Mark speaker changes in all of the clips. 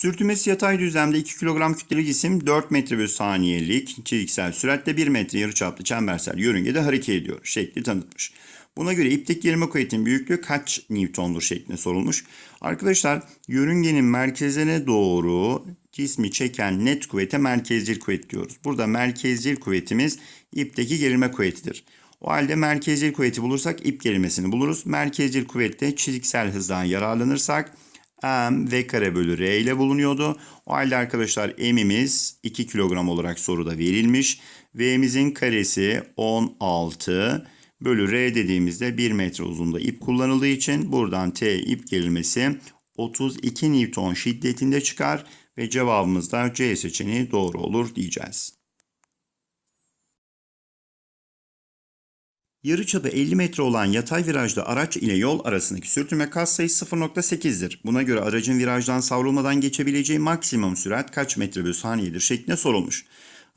Speaker 1: Sürtünmesi yatay düzlemde 2 kilogram kütleli cisim 4 metre bölü saniyelik çizgisel süratle 1 metre yarıçaplı çembersel yörüngede hareket ediyor şekli tanıtmış. Buna göre ipteki gerilme kuvvetinin büyüklüğü kaç Newton'dur şeklinde sorulmuş. Arkadaşlar yörüngenin merkezine doğru cismi çeken net kuvvete merkezcil kuvvet diyoruz. Burada merkezcil kuvvetimiz ipteki gerilme kuvvetidir. O halde merkezcil kuvveti bulursak ip gerilmesini buluruz. Merkezcil kuvvette çiziksel hızdan yararlanırsak m v kare bölü r ile bulunuyordu. O halde arkadaşlar m'imiz 2 kilogram olarak soruda verilmiş. V'mizin karesi 16 bölü r dediğimizde 1 metre uzunluğunda ip kullanıldığı için buradan t ip gerilmesi 32 Newton şiddetinde çıkar ve cevabımız da C seçeneği doğru olur diyeceğiz. Yarıçapı 50 metre olan yatay virajda araç ile yol arasındaki sürtünme katsayısı 0.8'dir. Buna göre aracın virajdan savrulmadan geçebileceği maksimum sürat kaç metre bölü saniyedir şeklinde sorulmuş.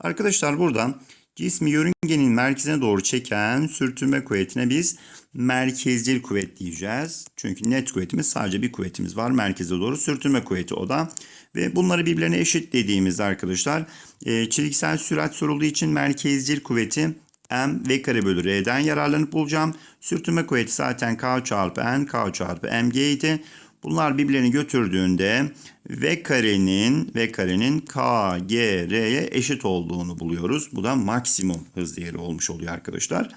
Speaker 1: Arkadaşlar burada cismi yörüngenin merkezine doğru çeken sürtünme kuvvetine biz merkezcil kuvvet diyeceğiz. Çünkü net kuvvetimiz sadece bir kuvvetimiz var. Merkeze doğru sürtünme kuvveti o da. Ve bunları birbirlerine eşit dediğimizde arkadaşlar e, çizgisel sürat sorulduğu için merkezcil kuvveti m v kare bölü r'den yararlanıp bulacağım. Sürtünme kuvveti zaten k çarpı n, k çarpı mg idi. Bunlar birbirlerini götürdüğünde v karenin v karenin k, g, r'ye eşit olduğunu buluyoruz. Bu da maksimum hız değeri olmuş oluyor arkadaşlar.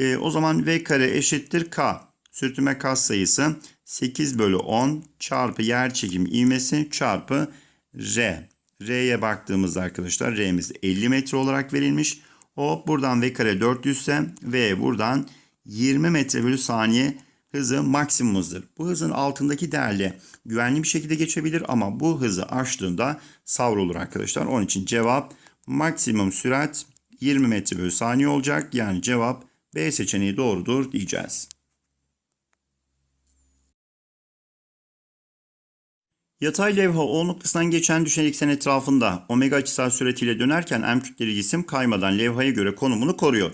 Speaker 1: Ee, o zaman v kare eşittir k. Sürtünme kas sayısı 8 bölü 10 çarpı yer çekim ivmesi çarpı r. R'ye baktığımızda arkadaşlar R'miz 50 metre olarak verilmiş. Hop buradan V kare 400 ise V buradan 20 metre bölü saniye hızı maksimum hızdır. Bu hızın altındaki değerle güvenli bir şekilde geçebilir ama bu hızı aştığında savrulur arkadaşlar. Onun için cevap maksimum sürat 20 metre bölü saniye olacak. Yani cevap B seçeneği doğrudur diyeceğiz. Yatay levha O noktasından geçen düşen eksen etrafında omega açısal süretiyle dönerken M kütleli cisim kaymadan levhaya göre konumunu koruyor.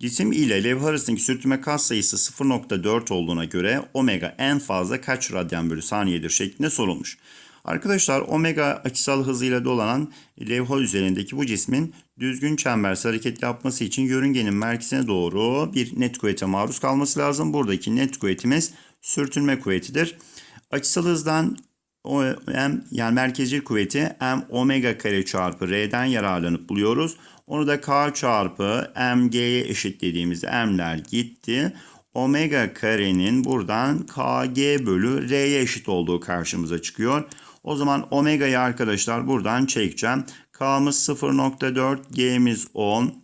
Speaker 1: Cisim ile levha arasındaki sürtünme kas sayısı 0.4 olduğuna göre omega en fazla kaç radyan bölü saniyedir şeklinde sorulmuş. Arkadaşlar omega açısal hızıyla dolanan levha üzerindeki bu cismin düzgün çembersel hareket yapması için yörüngenin merkezine doğru bir net kuvvete maruz kalması lazım. Buradaki net kuvvetimiz sürtünme kuvvetidir. Açısal hızdan o m yani merkezcil kuvveti m omega kare çarpı r'den yararlanıp buluyoruz. Onu da k çarpı mg'ye eşitlediğimizde m'ler gitti. Omega karenin buradan kg bölü r'ye eşit olduğu karşımıza çıkıyor. O zaman omega'yı arkadaşlar buradan çekeceğim. K'mız 0.4, G'miz 10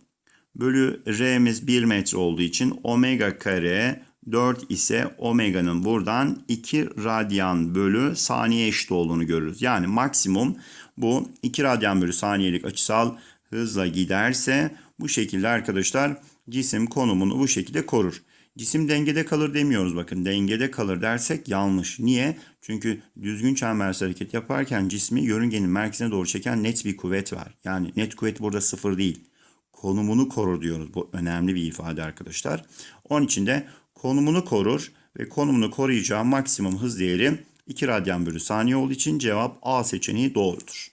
Speaker 1: bölü R'miz 1 metre olduğu için omega kare 4 ise omega'nın buradan 2 radyan bölü saniye eşit olduğunu görürüz. Yani maksimum bu 2 radyan bölü saniyelik açısal hızla giderse bu şekilde arkadaşlar cisim konumunu bu şekilde korur. Cisim dengede kalır demiyoruz bakın. Dengede kalır dersek yanlış. Niye? Çünkü düzgün çembersel hareket yaparken cismi yörüngenin merkezine doğru çeken net bir kuvvet var. Yani net kuvvet burada sıfır değil. Konumunu korur diyoruz. Bu önemli bir ifade arkadaşlar. Onun için de konumunu korur ve konumunu koruyacağı maksimum hız değeri 2 radyan bölü saniye olduğu için cevap A seçeneği doğrudur.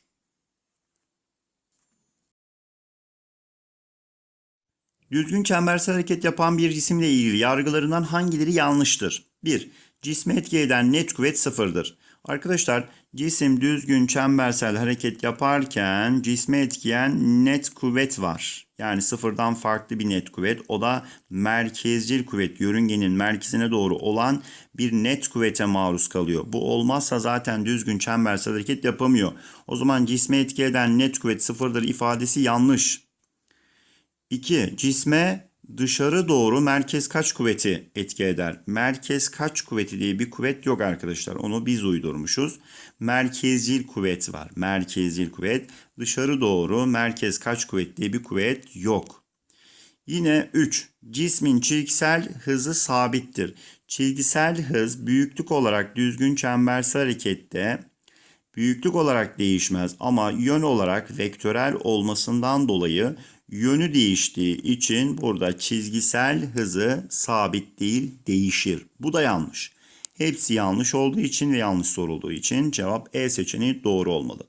Speaker 1: Düzgün çembersel hareket yapan bir cisimle ilgili yargılarından hangileri yanlıştır? 1. Cisme etki eden net kuvvet sıfırdır. Arkadaşlar cisim düzgün çembersel hareket yaparken cisme etkiyen net kuvvet var. Yani sıfırdan farklı bir net kuvvet. O da merkezcil kuvvet. Yörüngenin merkezine doğru olan bir net kuvvete maruz kalıyor. Bu olmazsa zaten düzgün çembersel hareket yapamıyor. O zaman cisme etki eden net kuvvet sıfırdır ifadesi yanlış. 2. Cisme dışarı doğru merkez kaç kuvveti etki eder? Merkez kaç kuvveti diye bir kuvvet yok arkadaşlar. Onu biz uydurmuşuz. Merkezcil kuvvet var. Merkezcil kuvvet. Dışarı doğru merkez kaç kuvvet diye bir kuvvet yok. Yine 3. Cismin çizgisel hızı sabittir. Çizgisel hız büyüklük olarak düzgün çembersel harekette büyüklük olarak değişmez ama yön olarak vektörel olmasından dolayı yönü değiştiği için burada çizgisel hızı sabit değil değişir. Bu da yanlış. Hepsi yanlış olduğu için ve yanlış sorulduğu için cevap E seçeneği doğru olmalı.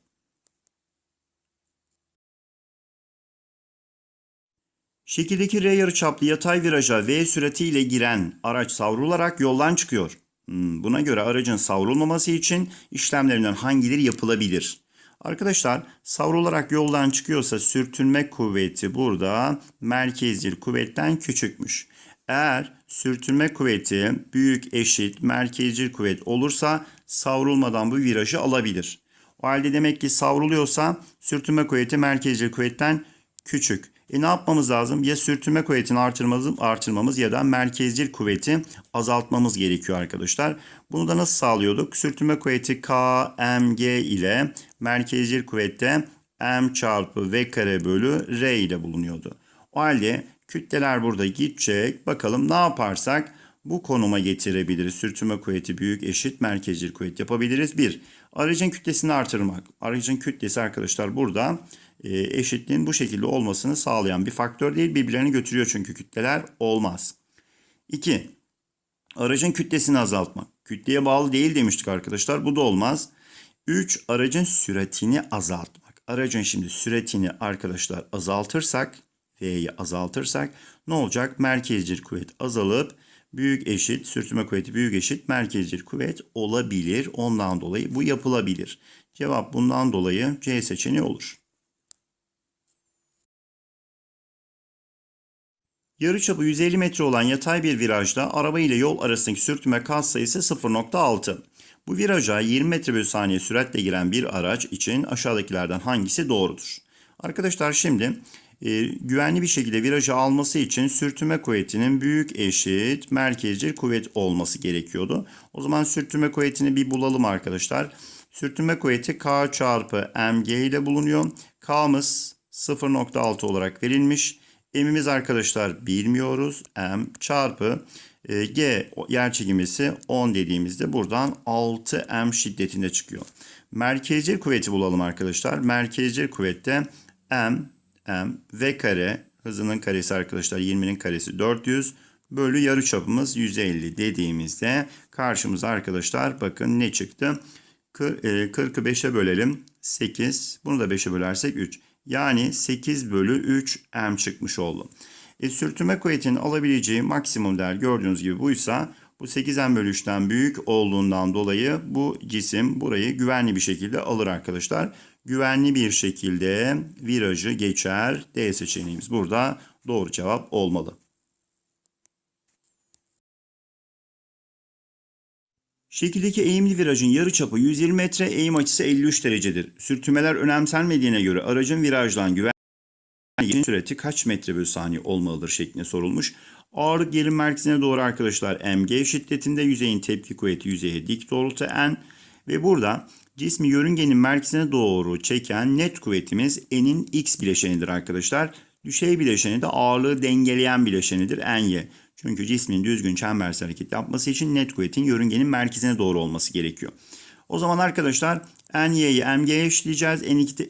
Speaker 1: Şekildeki R yarıçaplı yatay viraja V süratiyle giren araç savrularak yoldan çıkıyor. Hmm, Buna göre aracın savrulmaması için işlemlerinden hangileri yapılabilir? Arkadaşlar savrularak yoldan çıkıyorsa sürtünme kuvveti burada merkezcil kuvvetten küçükmüş. Eğer sürtünme kuvveti büyük eşit merkezcil kuvvet olursa savrulmadan bu virajı alabilir. O halde demek ki savruluyorsa sürtünme kuvveti merkezcil kuvvetten küçük. E ne yapmamız lazım? Ya sürtünme kuvvetini artırmamız, artırmamız ya da merkezcil kuvveti azaltmamız gerekiyor arkadaşlar. Bunu da nasıl sağlıyorduk? Sürtünme kuvveti K, M, G ile merkezcil kuvvette M çarpı V kare bölü R ile bulunuyordu. O halde kütleler burada gidecek. Bakalım ne yaparsak bu konuma getirebiliriz. Sürtünme kuvveti büyük eşit merkezcil kuvvet yapabiliriz. Bir, aracın kütlesini artırmak. Aracın kütlesi arkadaşlar burada eşitliğin bu şekilde olmasını sağlayan bir faktör değil. Birbirlerini götürüyor çünkü kütleler olmaz. 2. Aracın kütlesini azaltmak. Kütleye bağlı değil demiştik arkadaşlar. Bu da olmaz. 3. Aracın süratini azaltmak. Aracın şimdi süratini arkadaşlar azaltırsak, V'yi azaltırsak ne olacak? Merkezcil kuvvet azalıp büyük eşit, sürtünme kuvveti büyük eşit merkezcil kuvvet olabilir. Ondan dolayı bu yapılabilir. Cevap bundan dolayı C seçeneği olur. Yarıçapı 150 metre olan yatay bir virajda araba ile yol arasındaki sürtünme katsayısı 0.6. Bu viraja 20 metre bölü saniye süratle giren bir araç için aşağıdakilerden hangisi doğrudur? Arkadaşlar şimdi e, güvenli bir şekilde virajı alması için sürtünme kuvvetinin büyük eşit merkezcil kuvvet olması gerekiyordu. O zaman sürtünme kuvvetini bir bulalım arkadaşlar. Sürtünme kuvveti K çarpı mg ile bulunuyor. K'mız 0.6 olarak verilmiş. M'imiz arkadaşlar bilmiyoruz. M çarpı e, G yer çekimisi 10 dediğimizde buradan 6M şiddetinde çıkıyor. Merkezcil kuvveti bulalım arkadaşlar. Merkezcil kuvvette M, M, V kare hızının karesi arkadaşlar 20'nin karesi 400 bölü yarı çapımız 150 dediğimizde karşımıza arkadaşlar bakın ne çıktı? 40'ı 5'e bölelim 8 bunu da 5'e bölersek 3. Yani 8 bölü 3 m çıkmış oldu. E, sürtünme kuvvetinin alabileceği maksimum değer gördüğünüz gibi buysa bu 8m bölü 3'ten büyük olduğundan dolayı bu cisim burayı güvenli bir şekilde alır arkadaşlar. Güvenli bir şekilde virajı geçer. D seçeneğimiz burada doğru cevap olmalı. Şekildeki eğimli virajın yarıçapı 120 metre, eğim açısı 53 derecedir. Sürtünmeler önemsenmediğine göre aracın virajdan güvenli geçiş sürati kaç metre bölü saniye olmalıdır şeklinde sorulmuş. Ağırlık yerin merkezine doğru arkadaşlar mg şiddetinde yüzeyin tepki kuvveti yüzeye dik doğrultu n ve burada cismi yörüngenin merkezine doğru çeken net kuvvetimiz n'in x bileşenidir arkadaşlar. Düşey bileşeni de ağırlığı dengeleyen bileşenidir ny. Çünkü cismin düzgün çembersel hareket yapması için net kuvvetin yörüngenin merkezine doğru olması gerekiyor. O zaman arkadaşlar NY'yi MG'ye eşitleyeceğiz.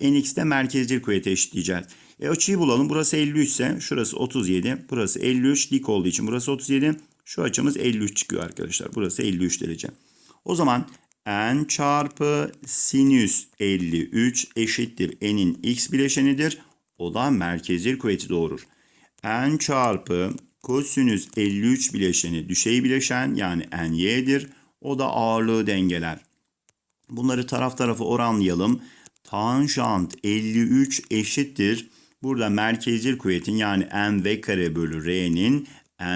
Speaker 1: NX'de merkezcil kuvveti eşitleyeceğiz. E açıyı bulalım. Burası 53 ise şurası 37. Burası 53 dik olduğu için burası 37. Şu açımız 53 çıkıyor arkadaşlar. Burası 53 derece. O zaman n çarpı sinüs 53 eşittir n'in x bileşenidir. O da merkezcil kuvveti doğurur. n çarpı kosinüs 53 bileşeni düşey bileşen yani ny'dir. O da ağırlığı dengeler. Bunları taraf tarafa oranlayalım. Tanjant 53 eşittir. Burada merkezcil kuvvetin yani mv kare bölü r'nin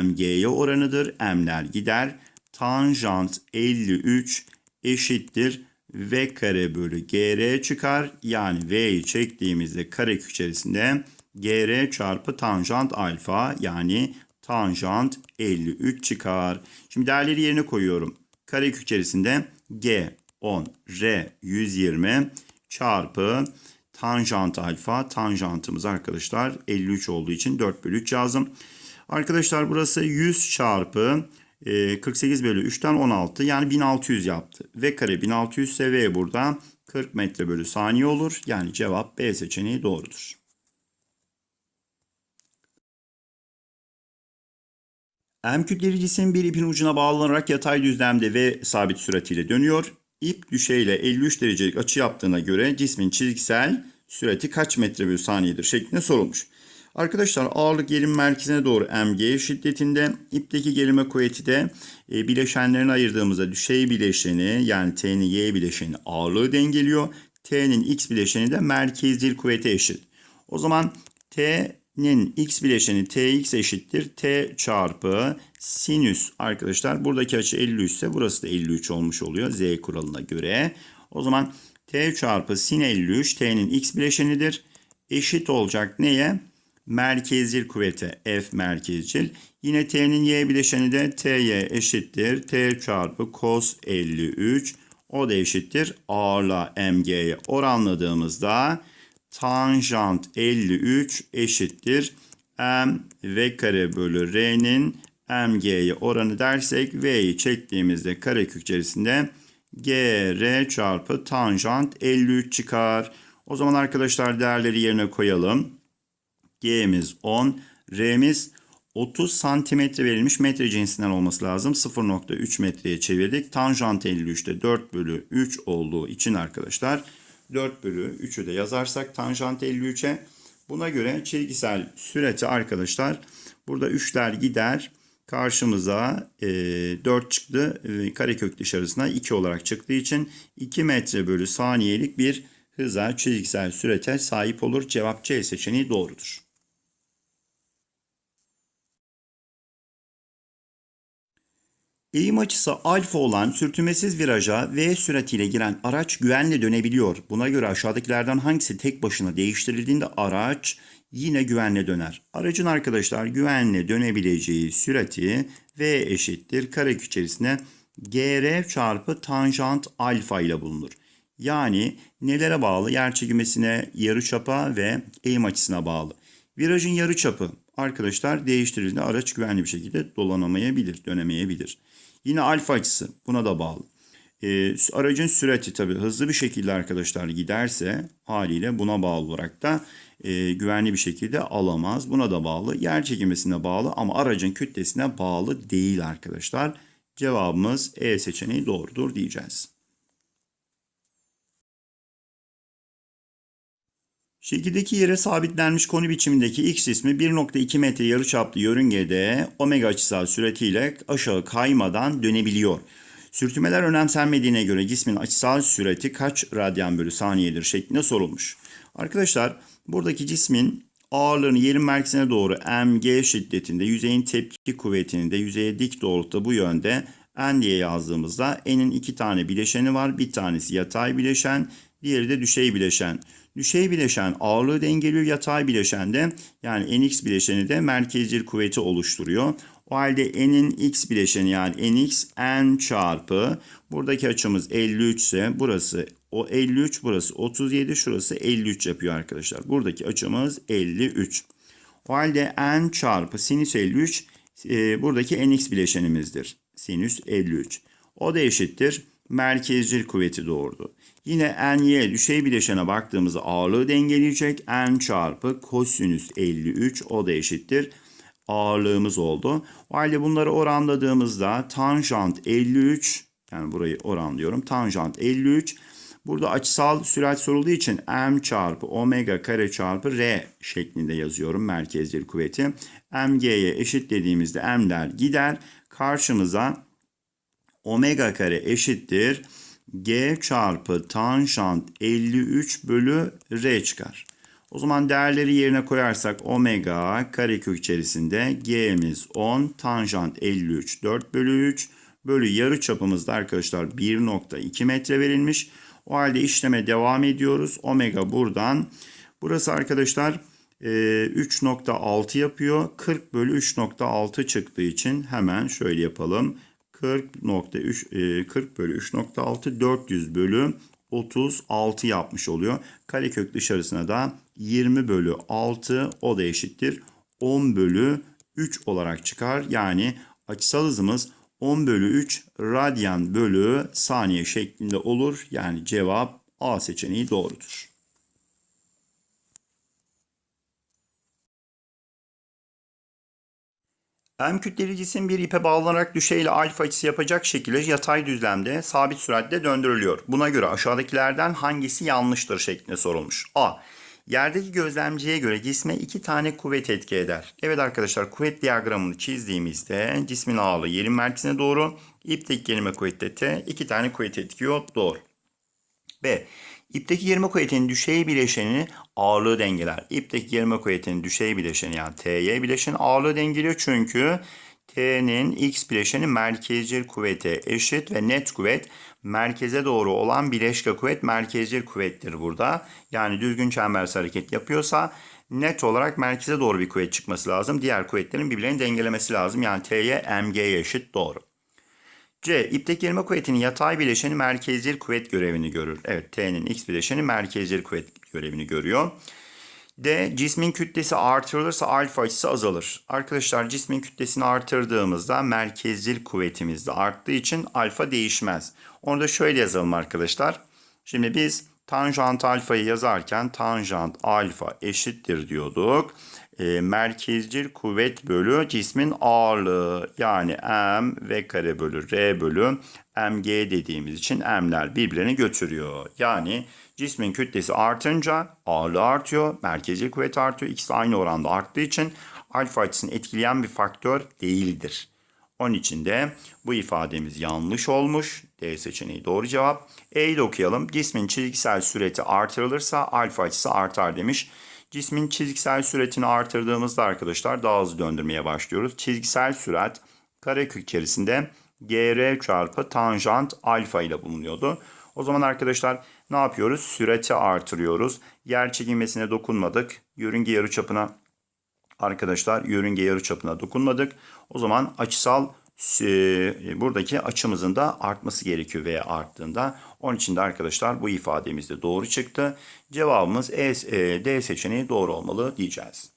Speaker 1: mg'ye oranıdır. m'ler gider. Tanjant 53 eşittir. v kare bölü gr çıkar. Yani v'yi çektiğimizde karekök içerisinde gr çarpı tanjant alfa yani tanjant 53 çıkar. Şimdi değerleri yerine koyuyorum. Karekök içerisinde g 10 r 120 çarpı tanjant alfa tanjantımız arkadaşlar 53 olduğu için 4 bölü 3 yazdım. Arkadaşlar burası 100 çarpı 48 bölü 3'ten 16 yani 1600 yaptı. V kare 1600 ise V burada 40 metre bölü saniye olur. Yani cevap B seçeneği doğrudur. M kütleli cisim bir ipin ucuna bağlanarak yatay düzlemde ve sabit süratiyle dönüyor. İp düşeyle 53 derecelik açı yaptığına göre cismin çizgisel sürati kaç metre bölü saniyedir şeklinde sorulmuş. Arkadaşlar ağırlık gelim merkezine doğru mg şiddetinde, ipteki gerilme kuvveti de e, bileşenlerini ayırdığımızda düşey bileşeni yani t'nin y bileşeni ağırlığı dengeliyor. T'nin x bileşeni de merkezcil kuvvete eşit. O zaman T'nin x bileşeni Tx eşittir. T çarpı sinüs arkadaşlar. Buradaki açı 53 ise burası da 53 olmuş oluyor Z kuralına göre. O zaman T çarpı sin 53 T'nin x bileşenidir. Eşit olacak neye? Merkezcil kuvvete F merkezcil. Yine T'nin y bileşeni de T'y eşittir. T çarpı cos 53. O da eşittir. Ağırlığa mg'ye oranladığımızda tanjant 53 eşittir. M v kare bölü r'nin mg'ye oranı dersek v'yi çektiğimizde karekök içerisinde gr çarpı tanjant 53 çıkar. O zaman arkadaşlar değerleri yerine koyalım. G'miz 10, R'miz 30 santimetre verilmiş metre cinsinden olması lazım. 0.3 metreye çevirdik. Tanjant 53'te 4 bölü 3 olduğu için arkadaşlar 4 bölü 3'ü de yazarsak tanjant 53'e buna göre çizgisel süreti arkadaşlar burada 3'ler gider. Karşımıza e, 4 çıktı. E, karekök dışarısına 2 olarak çıktığı için 2 metre bölü saniyelik bir hıza çizgisel sürete sahip olur. Cevap C seçeneği doğrudur. Eğim açısı alfa olan sürtünmesiz viraja V süratiyle giren araç güvenle dönebiliyor. Buna göre aşağıdakilerden hangisi tek başına değiştirildiğinde araç yine güvenle döner. Aracın arkadaşlar güvenle dönebileceği sürati V eşittir karekök içerisine GR çarpı tanjant alfa ile bulunur. Yani nelere bağlı? Yer çekimesine, yarıçapa ve eğim açısına bağlı. Virajın yarıçapı arkadaşlar değiştirildiğinde araç güvenli bir şekilde dolanamayabilir, dönemeyebilir. Yine alfa açısı buna da bağlı. Ee, aracın sürati tabii hızlı bir şekilde arkadaşlar giderse haliyle buna bağlı olarak da e, güvenli bir şekilde alamaz. Buna da bağlı. Yer çekimesine bağlı ama aracın kütlesine bağlı değil arkadaşlar. Cevabımız E seçeneği doğrudur diyeceğiz. Şekildeki yere sabitlenmiş konu biçimindeki x cismi 1.2 metre yarıçaplı yörüngede omega açısal süratiyle aşağı kaymadan dönebiliyor. Sürtünmeler önemsenmediğine göre cismin açısal sürati kaç radyan bölü saniyedir şeklinde sorulmuş. Arkadaşlar buradaki cismin ağırlığını yerin merkezine doğru mg şiddetinde yüzeyin tepki kuvvetini de yüzeye dik doğrultuda bu yönde n diye yazdığımızda n'in iki tane bileşeni var. Bir tanesi yatay bileşen, diğeri de düşey bileşen. Düşey bileşen ağırlığı dengeliyor. Yatay bileşen de yani nx bileşeni de merkezcil kuvveti oluşturuyor. O halde n'in x bileşeni yani nx n çarpı buradaki açımız 53 ise burası o 53 burası 37 şurası 53 yapıyor arkadaşlar. Buradaki açımız 53. O halde n çarpı sinüs 53 e, buradaki nx bileşenimizdir. Sinüs 53. O da eşittir merkezcil kuvveti doğurdu. Yine ny düşey bileşene baktığımızda ağırlığı dengeleyecek. n çarpı kosinüs 53 o da eşittir. Ağırlığımız oldu. O halde bunları oranladığımızda tanjant 53 yani burayı oranlıyorum. Tanjant 53 Burada açısal sürat sorulduğu için m çarpı omega kare çarpı r şeklinde yazıyorum merkezcil kuvveti. mg'ye eşit dediğimizde m'ler gider. Karşımıza omega kare eşittir g çarpı tanjant 53 bölü r çıkar. O zaman değerleri yerine koyarsak omega karekök içerisinde g'miz 10, tanjant 53 4 bölü 3 bölü yarı çapımızda arkadaşlar 1.2 metre verilmiş. O halde işleme devam ediyoruz. Omega buradan. Burası arkadaşlar 3.6 yapıyor. 40 bölü 3.6 çıktığı için hemen şöyle yapalım. 40.3 40 bölü 3.6 400 bölü 36 yapmış oluyor. Karekök dışarısına da 20 bölü 6 o da eşittir. 10 bölü 3 olarak çıkar. Yani açısal hızımız 10 bölü 3 radyan bölü saniye şeklinde olur. Yani cevap A seçeneği doğrudur. M kütleli cisim bir ipe bağlanarak düşeyle alfa açısı yapacak şekilde yatay düzlemde sabit süratle döndürülüyor. Buna göre aşağıdakilerden hangisi yanlıştır şeklinde sorulmuş. A. Yerdeki gözlemciye göre cisme iki tane kuvvet etki eder. Evet arkadaşlar kuvvet diyagramını çizdiğimizde cismin ağırlığı yerin merkezine doğru, ipteki gerilme kuvveti T iki tane kuvvet etkiyor. Doğru. B. İpteki gerilme kuvvetinin düşey bileşeni ağırlığı dengeler. İpteki gerilme kuvvetinin düşey bileşeni yani TY bileşeni ağırlığı dengeliyor çünkü T'nin X bileşeni merkezcil kuvvete eşit ve net kuvvet merkeze doğru olan bileşke kuvvet merkezcil kuvvettir burada. Yani düzgün çembersel hareket yapıyorsa net olarak merkeze doğru bir kuvvet çıkması lazım. Diğer kuvvetlerin birbirlerini dengelemesi lazım. Yani T'ye MG'ye eşit doğru. C. İpteki gerilme kuvvetinin yatay bileşeni merkezcil kuvvet görevini görür. Evet T'nin X bileşeni merkezcil kuvvet görevini görüyor. D. Cismin kütlesi artırılırsa alfa açısı azalır. Arkadaşlar cismin kütlesini artırdığımızda merkezcil kuvvetimiz de arttığı için alfa değişmez. Onu da şöyle yazalım arkadaşlar. Şimdi biz tanjant alfayı yazarken tanjant alfa eşittir diyorduk. E, merkezcil kuvvet bölü cismin ağırlığı yani m v kare bölü r bölü mg dediğimiz için m'ler birbirlerini götürüyor. Yani cismin kütlesi artınca ağırlığı artıyor, merkezcil kuvvet artıyor. İkisi aynı oranda arttığı için alfa açısını etkileyen bir faktör değildir. Onun için de bu ifademiz yanlış olmuş. D seçeneği doğru cevap. E'yi de okuyalım. Cismin çizgisel süreti artırılırsa alfa açısı artar demiş. Cismin çizgisel süretini artırdığımızda arkadaşlar daha hızlı döndürmeye başlıyoruz. Çizgisel sürat karekök içerisinde gr çarpı tanjant alfa ile bulunuyordu. O zaman arkadaşlar ne yapıyoruz? Süreti artırıyoruz. Yer çekilmesine dokunmadık. Yörünge yarıçapına arkadaşlar yörünge yarıçapına dokunmadık. O zaman açısal buradaki açımızın da artması gerekiyor veya arttığında. Onun için de arkadaşlar bu ifademiz de doğru çıktı. Cevabımız E, e, D seçeneği doğru olmalı diyeceğiz.